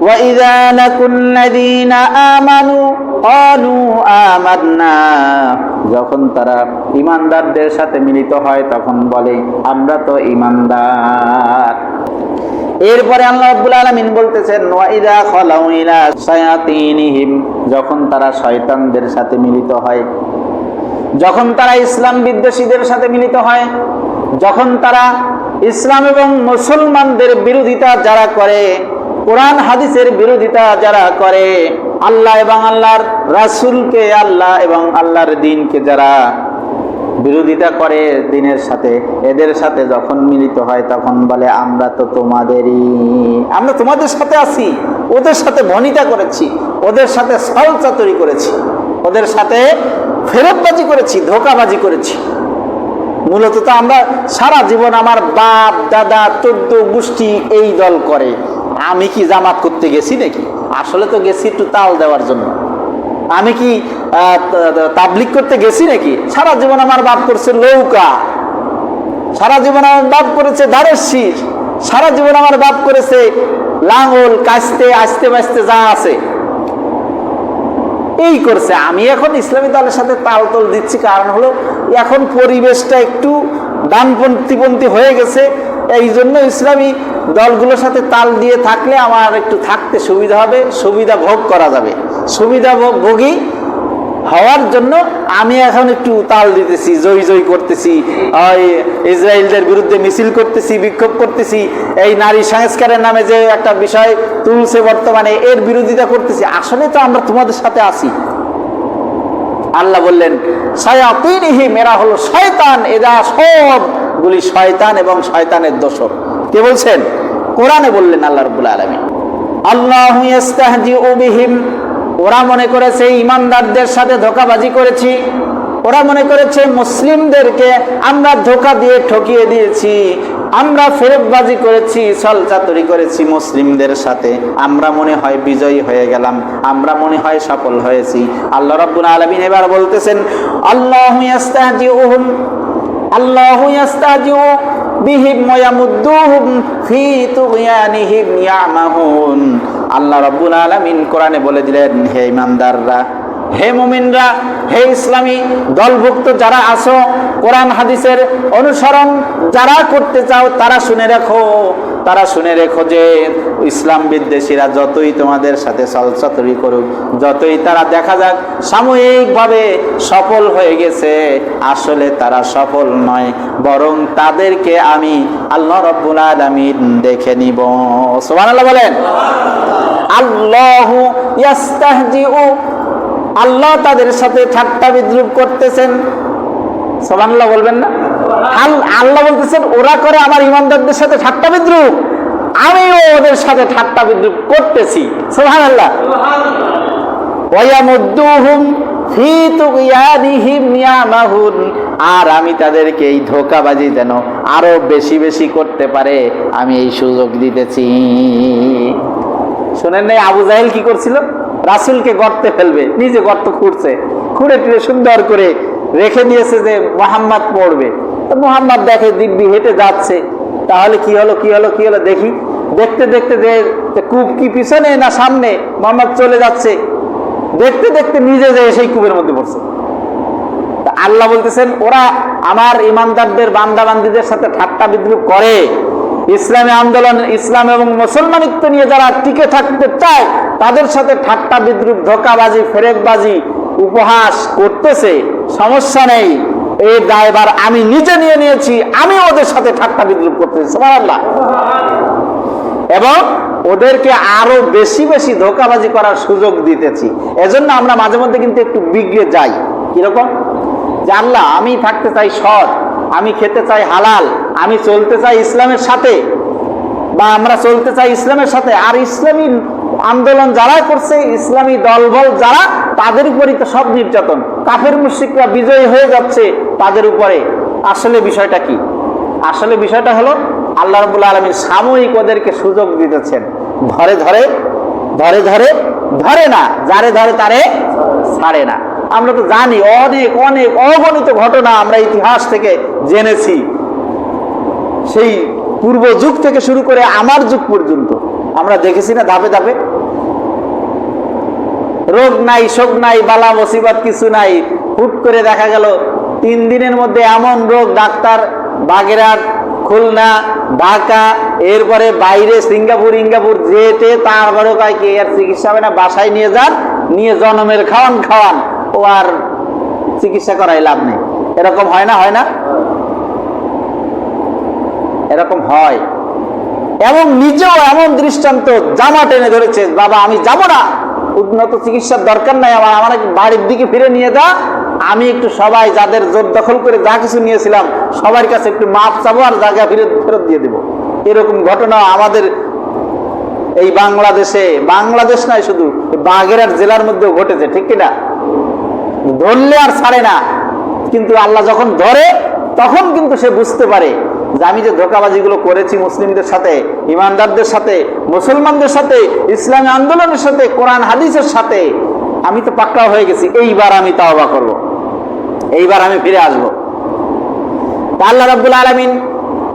وإذا لقوا الذين آمنوا قالوا آمنا যখন তারা ইমানদারদের সাথে মিলিত হয় তখন বলে আমরা তো ইমানদার এরপরে আল্লাহ রাব্বুল আলামিন বলতেছেন ওয়াইদা খালাউ ইলা শায়াতিনহিম যখন তারা শয়তানদের সাথে মিলিত হয় যখন তারা ইসলাম বিদ্বেষীদের সাথে মিলিত হয় যখন তারা ইসলাম এবং মুসলমানদের বিরোধিতা যারা করে কোরআন, হাদিসের বিরোধিতা যারা করে, আল্লাহ এবং আল্লাহর রাসূলকে, আল্লাহ এবং আল্লাহর দিনকে যারা বিরোধিতা করে দিনের সাথে, এদের সাথে যখন মিলিত হয় তখন বলে, আমরা তো তোমাদেরই, আমরা তোমাদের সাথে আছি, ওদের সাথে ভনিতা করেছি, ওদের সাথে চাতুরি করেছি, ওদের সাথে ফেরতবাজি করেছি, ধোকাবাজি করেছি। মূলত তো আমরা সারা জীবন আমার বাপ, দাদা, চোদ্দ গোষ্ঠী এই দল করে। আমি কি জামাত করতে গেছি নাকি? আসলে তো গেছি একটু তাল দেওয়ার জন্য। আমি কি আহ, তা- তা- করতে গেছি নাকি? সারা জীবন আমার বাপ করছে নৌকা। সারা জীবন আমার বাপ করেছে শীষ। সারা জীবন আমার বাপ করেছে লাঙল কাস্তে আস্তে বাস্তে যা আছে। এই করছে। আমি এখন ইসলামী দলের সাথে তাল তল দিচ্ছি। কারণ হলো এখন পরিবেশটা একটু ডানপন্থীপন্থী হয়ে গেছে। এই জন্য ইসলামী দলগুলোর সাথে তাল দিয়ে থাকলে আমার একটু থাকতে সুবিধা হবে, সুবিধা ভোগ করা যাবে। সুবিধা ভোগ হওয়ার জন্য আমি এখন একটু তাল দিতেছি, জয় জয় করতেছি ইসরায়েলদের বিরুদ্ধে মিছিল করতেছি, বিক্ষোভ করতেছি, এই নারী সংস্কারের নামে যে একটা বিষয় তুলছে বর্তমানে, এর বিরোধিতা করতেছি, আসলে তো আমরা তোমাদের সাথে আছি। আল্লাহ বললেন সায়াতিনহি মেরা হলো শয়তান, এরা সবগুলি শয়তান এবং শয়তানের দোষক কে বলছেন? কোরআনে বললেন আল্লাহ রব্বুল আলামিন। আল্লাহ ওরা মনে করেছে, ইমানদারদের সাথে ধোকাবাজি করেছি। ওরা মনে করেছে, মুসলিমদেরকে আমরা ধোকা দিয়ে ঠকিয়ে দিয়েছি। আমরা ফেরতবাজি করেছি, ছলচাতুরি করেছি মুসলিমদের সাথে। আমরা মনে হয় বিজয়ী হয়ে গেলাম, আমরা মনে হয় সফল হয়েছি। আল্লাহ রাব্বুল আলমিন এবার বলতেছেন, আল্লাহু আল্লাহু ইয়াস্তাহজিউ বিহিম ওয়া ইয়ামুদ্দুহুম ফি তুগিয়ানিহিম ইয়ামাহুন। আল্লাহ রাব্বুল আলামিন কোরআনে বলে দিলেন, হে ইমানদাররা হে মুমিনরা, হে ইসলামী দলভুক্ত যারা আসো কোরআন হাদিসের অনুসরণ যারা করতে চাও, তারা শুনে রাখো। তারা শুনে রেখো যে ইসলাম বিদ্বেষীরা যতই তোমাদের সাথে চলচাতুরি করুক, যতই তারা দেখা যাক সাময়িকভাবে সফল হয়ে গেছে, আসলে তারা সফল নয়, বরং তাদেরকে আমি আল্লাহ রব্বুল আলামিন দেখে নিব। সুবহানাল্লাহ বলেন, আল্লাহু আল্লাহ তাদের সাথে ঠাট্টা বিদ্রুপ করতেছেন। সোমানুল্লাহ বলবেন না? আল- আল্লাহ বলতেছেন, ওরা করে আমার ইমানদারদের সাথে ঠাট্টা বিদ্রুপ। আমিও ওদের সাথে ঠাট্টা বিদ্রুপ করতেছি। সোহান আল্লাহ আর আমি তাদেরকে এই ধোকাবাজি যেন আরও বেশি বেশি করতে পারে, আমি এই সুযোগ দিতেছি। শোনেন নাই আবু জাহেল কি করছিল? রাসুলকে গর্তে ফেলবে, নিজে গর্ত খুঁড়ছে, খুঁড়ে টুড়ে সুন্দর করে রেখে দিয়েছে যে মোহাম্মদ পড়বে। মোহাম্মদ দেখে দিব্যি হেঁটে যাচ্ছে। তাহলে কি হলো কি হলো কি হলো? দেখি, দেখতে দেখতে যে কূপ কি পিছনে না সামনে মোহাম্মদ চলে যাচ্ছে। দেখতে দেখতে নিজে যে সেই কূপের মধ্যে পড়ছে। আল্লাহ বলতেছেন, ওরা আমার ইমানদারদের, বান্দাবান্দিদের সাথে ঠাট্টা বিদ্রুপ করে। ইসলামী আন্দোলন, ইসলাম এবং মুসলমানিত্ব নিয়ে যারা টিকে থাকতে চায় তাদের সাথে ঠাট্টা বিদ্রুপ, ধোকাবাজি, ফেরেকবাজি, উপহাস করতেছে, সমস্যা নেই। এই দায়বার আমি নিজে নিয়ে নিয়েছি, আমি ওদের সাথে ঠাট্টা বিদ্রুপ করতেছি, সুবহানাল্লাহ। এবং ওদেরকে আরও বেশি বেশি ধোকাবাজি করার সুযোগ দিতেছি। এজন্য আমরা মাঝে মধ্যে কিন্তু একটু বিগড়ে যাই। কীরকম? যে আল্লাহ, আমি থাকতে চাই সৎ, আমি খেতে চাই হালাল, আমি চলতে চাই ইসলামের সাথে। বা আমরা চলতে চাই ইসলামের সাথে, আর ইসলামী আন্দোলন যারা করছে, ইসলামী দলবল যারা, তাদের উপরই তো সব নির্যাতন। কাফের মুশরিকরা বিজয়ী হয়ে যাচ্ছে তাদের উপরে। আসলে বিষয়টা কি? আসলে বিষয়টা হলো, আল্লাহ রবুল্লা আলমী সাময়িক ওদেরকে সুযোগ দিতেছেন। ধরে ধরে ধরে ধরে ধরে না, যারে, ধরে, তারে ছাড়ে না। আমরা তো জানি, অনেক অনেক অগণিত ঘটনা আমরা ইতিহাস থেকে জেনেছি। সেই পূর্ব যুগ থেকে শুরু করে আমার যুগ পর্যন্ত। আমরা দেখেছি না ধাপে ধাপে? রোগ নাই, শোক নাই, বালা মুসিবত কিছু নাই। হুট করে দেখা গেল, তিন দিনের মধ্যে এমন রোগ, ডাক্তার, বাগেরহাট, খুলনা, ঢাকা, এরপরে বাইরে সিঙ্গাপুর, ইঙ্গাপুর, যেতে তারপরে কয় কি, এর চিকিৎসা হবে না, বাসায় নিয়ে যান, নিয়ে জনমের খাওয়ান খাওয়ান। ও আর চিকিৎসা করাই লাভ নেই। এরকম হয় না হয় না? এরকম হয়। এবং নিজেও এমন দৃষ্টান্ত, জামা টেনে ধরেছে, বাবা, আমি যাব না। উন্নত চিকিৎসার দরকার নাই, আমার আমার বাড়ির দিকে ফিরে নিয়ে যা। আমি একটু সবাই যাদের জোর দখল করে যা কিছু নিয়েছিলাম, সবার কাছে একটু মাপ চাবো আর জায়গা ফিরে ফেরত দিয়ে দেবো। এরকম ঘটনা আমাদের এই বাংলাদেশে, বাংলাদেশ নয় শুধু, বাগেরহাট জেলার মধ্যেও ঘটেছে, ঠিক কিনা? ধরলে আর ছাড়ে না। কিন্তু আল্লাহ যখন ধরে, তখন কিন্তু সে বুঝতে পারে। যে আমি যে ধোকাবাজিগুলো করেছি মুসলিমদের সাথে, ইমানদারদের সাথে, মুসলমানদের সাথে, ইসলামী আন্দোলনের সাথে, কোরআন, হাদিসের সাথে, আমি তো পাক্কা হয়ে গেছি। এইবার আমি তাওবা করব। এইবার আমি ফিরে আসব। আল্লাহ রাব্বুল আলামিন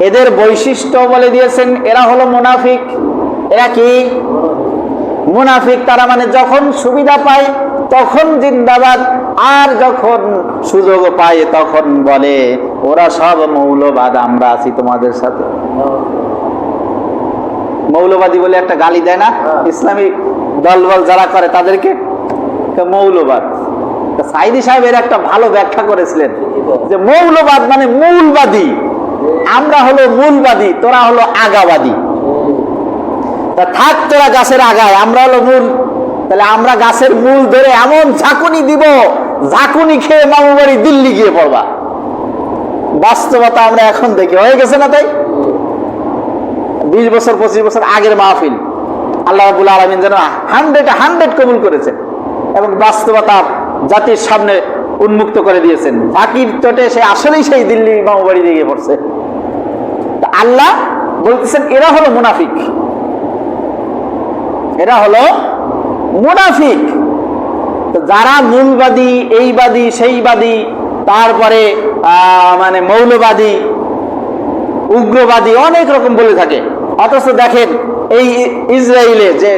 এদের বৈশিষ্ট্য বলে দিয়েছেন, এরা হলো মুনাফিক। এরা কি? মুনাফিক তারা মানে যখন সুবিধা পায়, তখন জিন্দাবাদ, আর যখন সুযোগ পায়, তখন বলে ওরা সব মৌলবাদ আমরা আছি তোমাদের সাথে। মৌলবাদী বলে একটা গালি দেয় না? ইসলামিক দলবল যারা করে তাদেরকে মৌলবাদ। সাইদি সাহেবের একটা ভালো ব্যাখ্যা করেছিলেন যে মৌলবাদ মানে মূলবাদী। আমরা হলো মূলবাদী তোরা হলো আগাবাদী। তা থাক তোরা গাছের আগায় আমরা হলো মূল। তাহলে আমরা গাছের মূল ধরে এমন ঝাঁকুনি দিব ঝাঁকুনি খেয়ে মামু বাড়ি দিল্লি গিয়ে পড়বা। বাস্তবতা আমরা এখন দেখি। হয়ে গেছে না তাই? বিশ বছর, পঁচিশ বছর আগের মাহফিল। আল্লাহ রাবুল আলমিন যেন হান্ড্রেড হান্ড্রেড কবুল করেছেন এবং বাস্তবতা জাতির সামনে উন্মুক্ত করে দিয়েছেন। বাকির চোটে সে আসলেই সেই দিল্লি মামু বাড়ি দিয়ে পড়ছে। আল্লাহ বলতেছেন, এরা হলো মুনাফিক। এরা হলো মুনাফিক। যারা মূলবাদী, এইবাদী, সেইবাদী তারপরে মানে মৌলবাদী, উগ্রবাদী অনেক রকম বলে থাকে। অথচ দেখেন, এই ইসরায়েলে যে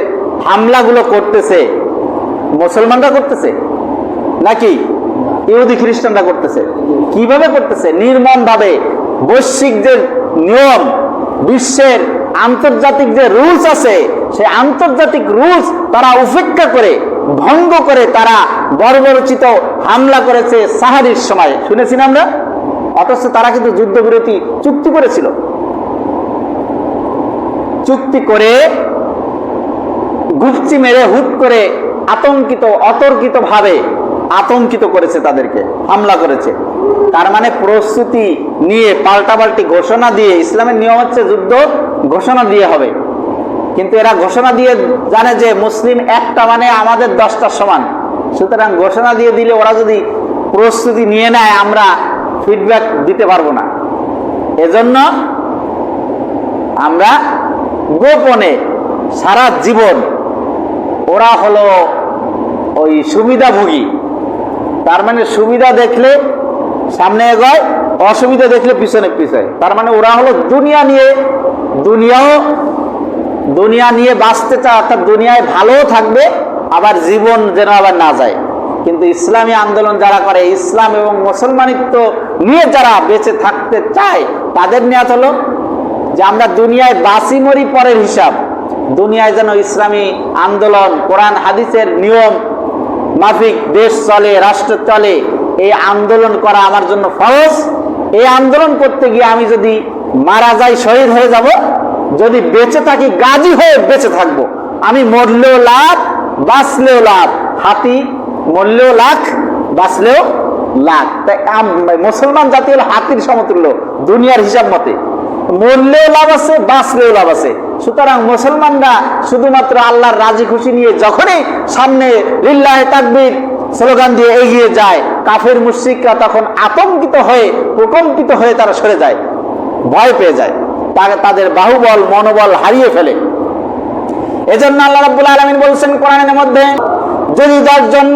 হামলাগুলো করতেছে, মুসলমানরা করতেছে? নাকি ইহুদি খ্রিস্টানরা করতেছে? কীভাবে করতেছে? নির্মম ভাবে বৈশ্বিক যে নিয়ম, বিশ্বের আন্তর্জাতিক যে রুলস আছে, সেই আন্তর্জাতিক রুলস তারা উপেক্ষা করে ভঙ্গ করে তারা বর্বরচিত হামলা করেছে সাহারির সময়। শুনেছি না আমরা? অথচ তারা কিন্তু যুদ্ধবিরতি চুক্তি করেছিল। চুক্তি করে গুপচি মেরে হুট করে আতঙ্কিত অতর্কিত ভাবে আতঙ্কিত করেছে তাদেরকে, হামলা করেছে। তার মানে প্রস্তুতি নিয়ে পাল্টাপাল্টি ঘোষণা দিয়ে, ইসলামের নিয়ম হচ্ছে যুদ্ধ ঘোষণা দিয়ে হবে। কিন্তু এরা ঘোষণা দিয়ে জানে যে মুসলিম একটা মানে আমাদের দশটার সমান। সুতরাং ঘোষণা দিয়ে দিলে ওরা যদি প্রস্তুতি নিয়ে নেয়, আমরা ফিডব্যাক দিতে পারব না। এজন্য আমরা গোপনে সারা জীবন ওরা হলো ওই সুবিধাভোগী। তার মানে সুবিধা দেখলে সামনে এগোয়, অসুবিধা দেখলে পিছনে পিছায়। তার মানে ওরা হলো দুনিয়া নিয়ে দুনিয়াও দুনিয়া নিয়ে বাঁচতে চায়, অর্থাৎ দুনিয়ায় ভালোও থাকবে, আবার জীবন যেন আবার না যায়। কিন্তু ইসলামী আন্দোলন যারা করে, ইসলাম এবং মুসলমানিত্ব নিয়ে যারা বেঁচে থাকতে চায়, তাদের নিয়াত হলো যে আমরা দুনিয়ায় বাসি মরি পরের হিসাব। দুনিয়ায় যেন ইসলামী আন্দোলন, কোরআন, হাদিসের নিয়ম, মাফিক, দেশ চলে, রাষ্ট্র চলে, এই আন্দোলন করা আমার জন্য ফরজ। এই আন্দোলন করতে গিয়ে আমি যদি মারা যাই, শহীদ হয়ে যাব যদি বেঁচে থাকি, গাজী হয়ে বেঁচে থাকব। আমি মরলেও লাভ বাঁচলেও লাভ হাতি মরলেও লাখ, বাঁচলেও লাখ। তাই মুসলমান জাতি হলো হাতির সমতুল্য, দুনিয়ার হিসাব মতে। মরলেও লাভ আছে, বাঁচলেও লাভ আছে। সুতরাং মুসলমানরা শুধুমাত্র আল্লাহর রাজি খুশি নিয়ে যখনই সামনে লিল্লাহে তাকবীর স্লোগান দিয়ে এগিয়ে যায়, কাফের মুশ্রিকরা তখন আতঙ্কিত হয়ে, প্রকম্পিত হয়ে তারা সরে যায়, ভয় পেয়ে যায়। তাদের বাহুবল, মনোবল হারিয়ে ফেলে। এজন্য আল্লাহ রাব্বুল আলামিন বলছেন কোরআনের মধ্যে, যদি দশজন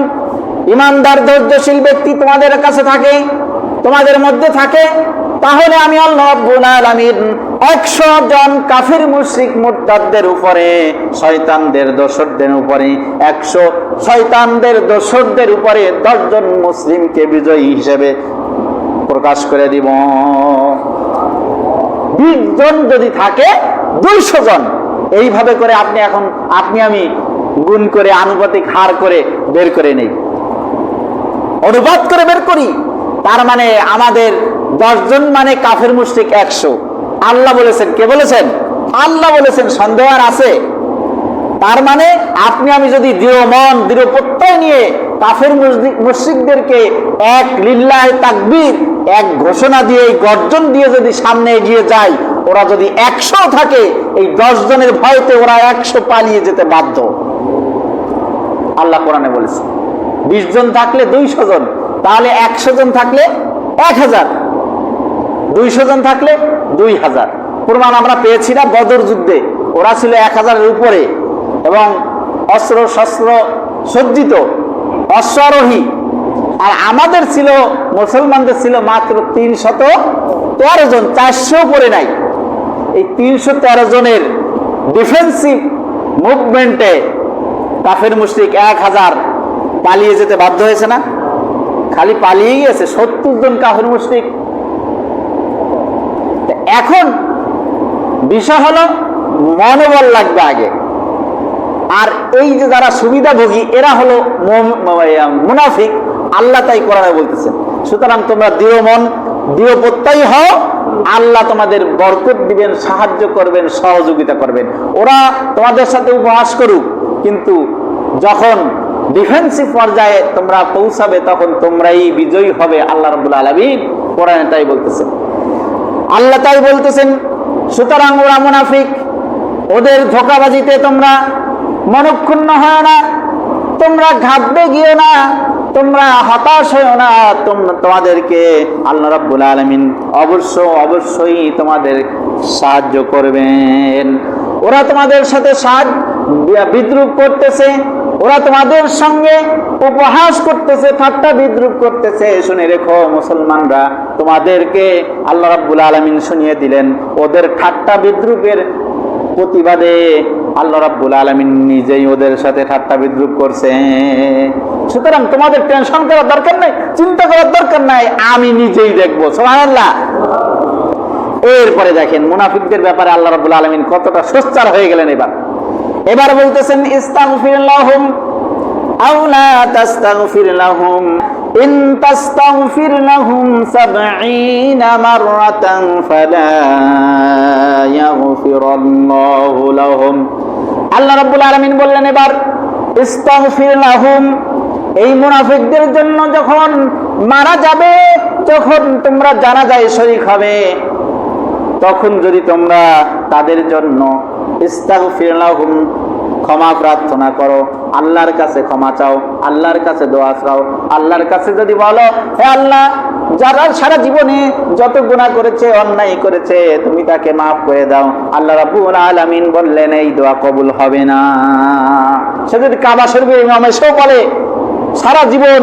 ইমানদার, ধৈর্যশীল ব্যক্তি তোমাদের কাছে থাকে, তোমাদের মধ্যে থাকে, তাহলে আমি আল্লাহ রাব্বুল আলামিন একশো জন কাফির, মুশরিক, মুরতাদদের উপরে, শয়তানদের দোসরদের উপরে, একশো শয়তানদের দোসরদের উপরে দশজন মুসলিমকে বিজয়ী হিসেবে প্রকাশ করে দিব। বিশ জন যদি থাকে, দুইশো জন। এইভাবে করে আপনি এখন, আপনি আমি গুণ করে, আনুপাতিক হার করে বের করে নেই। অনুবাদ করে বের করি, তার মানে আমাদের দশজন মানে কাফের মুশ্রিক একশো। আল্লাহ বলেছেন, কে বলেছেন? আল্লাহ বলেছেন, সন্দেহ আর আছে। তার মানে আপনি, আমি যদি দৃঢ় মন, দৃঢ় প্রত্যয় নিয়ে কাফের মুশরিকদেরকে এক লিল্লাহ তাকবীর, এক ঘোষণা দিয়ে, এই গর্জন দিয়ে যদি সামনে এগিয়ে যায়, ওরা যদি একশো থাকে, এই দশ জনের ভয়তে ওরা একশো পালিয়ে যেতে বাধ্য। আল্লাহ কোরআনে বলেছে, বিশ জন থাকলে দুইশো জন, তাহলে একশো জন থাকলে এক হাজার, দুইশো জন থাকলে দুই হাজার। প্রমাণ আমরা পেয়েছি না বদর যুদ্ধে, ওরা ছিল এক হাজারের উপরে। এবং অস্ত্র, শস্ত্র সজ্জিত, অশ্বারোহী। আর আমাদের ছিল, মুসলমানদের ছিল মাত্র তিনশত তেরো জন চারশো পরে নাই। এই তিনশো তেরো জনের ডিফেন্সিভ মুভমেন্টে কাফের মুশরিক এক হাজার পালিয়ে যেতে বাধ্য হয়েছে না? খালি পালিয়ে গিয়েছে সত্তর জন কাফের মুশরিক। এখন বিষয় হলো, মনোবল লাগবে আগে। আর এই যে যারা সুবিধাভোগী, এরা হলো মুনাফিক। আল্লাহ তাই কোরআনে বলতেছেন, সুতরাং তোমরা দৃঢ় মন, দৃঢ় প্রত্যয়ী হও, আল্লাহ তোমাদের বরকত দিবেন, সাহায্য করবেন, সহযোগিতা করবেন। ওরা তোমাদের সাথে উপহাস করুক, কিন্তু যখন ডিফেন্সিভ পর্যায়ে তোমরা পৌঁছাবে, তখন তোমরাই বিজয়ী হবে আল্লাহ রবুল্লা আলমিন কোরআনে তাই বলতেছেন। আল্লাহ তাই বলতেছেন, সুতরাং ওরা মুনাফিক, ওদের ধোকাবাজিতে তোমরা মনক্ষুণ্ণ হয় না। তোমরা ঘাবড়ে গিয়ে না, তোমরা হতাশ হয়েও না। তোমাদেরকে আল্লাহ রাব্বুল আলামিন অবশ্য অবশ্যই তোমাদের সাহায্য করবেন। ওরা তোমাদের সাথে বিদ্রুপ করতেছে, ওরা তোমাদের সঙ্গে উপহাস করতেছে, ঠাট্টা বিদ্রুপ করতেছে। শুনে রেখো, মুসলমানরা, তোমাদেরকে আল্লাহ রাব্বুল আলামিন শুনিয়ে দিলেন, ওদের ঠাট্টা বিদ্রুপের প্রতিবাদে আল্লাহ রাব্বুল আলামিন নিজেই ওদের সাথে ঠাট্টা বিদ্রুপ করছে। সুতরাং তোমাদের টেনশন করার দরকার নাই, চিন্তা করার দরকার নাই, আমি নিজেই দেখব, সুবহানাল্লাহ। এরপরে দেখেন, মুনাফিকদের ব্যাপারে আল্লাহ রাব্বুল আলামিন কতটা সোচ্চার হয়ে গেলেন এবার। এবার বলতেছেন, ইস্তাগফির লাহুম, আও লা তাস্তাগফির লাহুম। ইন তাস্তাগফির লাহুম 70 মাররাতান ফালা ইয়াগফিরাল্লাহু লাহুম আল্লাহ রাব্বুল আলামিন বললেন এবার, ইস্তাগফির লাহুম। এই মুনাফিকদের জন্য যখন মারা যাবে তখন তোমরা জানা যায় শরীক হবে, তখন যদি তোমরা তাদের জন্য ইস্তাগফির লাহুম ক্ষমা প্রার্থনা করো। আল্লাহর কাছে ক্ষমা চাও, আল্লাহর কাছে দোয়া চাও, আল্লাহর কাছে যদি বলো, হে আল্লাহ, যারা সারা জীবনে যত গুনাহ করেছে, অন্যায় করেছে, তুমি তাকে মাফ করে দাও। আল্লাহ রাব্বুল আলামিন বললেন, এই দোয়া কবুল হবে না। সে যদি কাবা শরীফে ইমাম এসেও বলে, সারা জীবন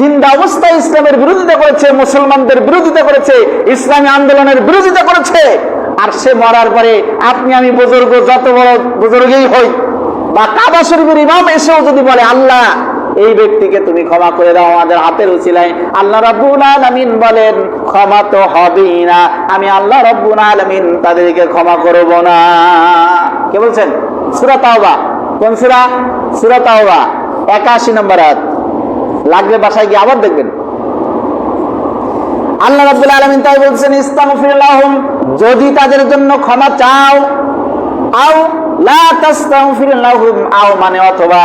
জিন্দা অবস্থায় ইসলামের বিরোধিতা করেছে, মুসলমানদের বিরোধিতা করেছে, ইসলামী আন্দোলনের বিরোধিতা করেছে। আর সে মরার পরে আপনি আমি বুজুর্গ, যত বড় বুজুর্গই হই বা কাবা শরীফের ইমাম এসেও যদি বলে, আল্লাহ, এই ব্যক্তিকে তুমি ক্ষমা করে দাও, আমাদের হাতের উচিলায়। আল্লাহ রাব্বুল আলামিন বলেন, ক্ষমা তো হবেই না, আমি আল্লাহ রাব্বুল আলামিন তাদেরকে ক্ষমা করব না। কে বলছেন? সূরা তাওবা। কোন সূরা? সূরা তাওবা 81 নম্বর আয়াত। লাগবে বাসায় গিয়ে আবার দেখবেন। আল্লাহ রাব্বুল আলামিন তাই বলছেন লাহুম, যদি তাদের জন্য ক্ষমা চাও, আও লা তাস্তাগফির লাহুম আও মানে অথবা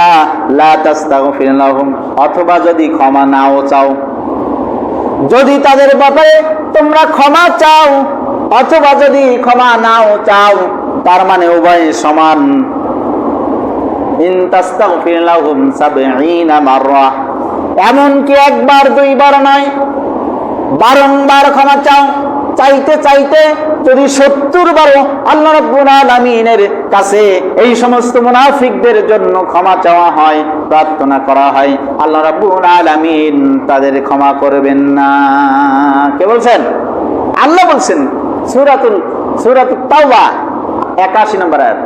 লা তাস্তাগফির লাহুম অথবা যদি ক্ষমা নাও চাও। যদি তাদের ব্যাপারে তোমরা ক্ষমা চাও, অথবা যদি ক্ষমা নাও চাও, তার মানে উভয় সমান। ইন তাস্তাগফির লাহুম 70 মাররা, এমনকি একবার, দুইবার নয়, বারংবার ক্ষমা চাও, চাইতে চাইতে যদি সত্তর বারো আল্লাহ রবিনের কাছে এই সমস্ত মুনাফিকদের জন্য ক্ষমা চাওয়া হয়, প্রার্থনা করা হয়, আল্লাহ রাব্বুল তাদের ক্ষমা করবেন না। কে বলছেন? আল্লাহ বলছেন, সুরাতুল সুরাতুল তাওবা, একাশি নম্বর আয়াত।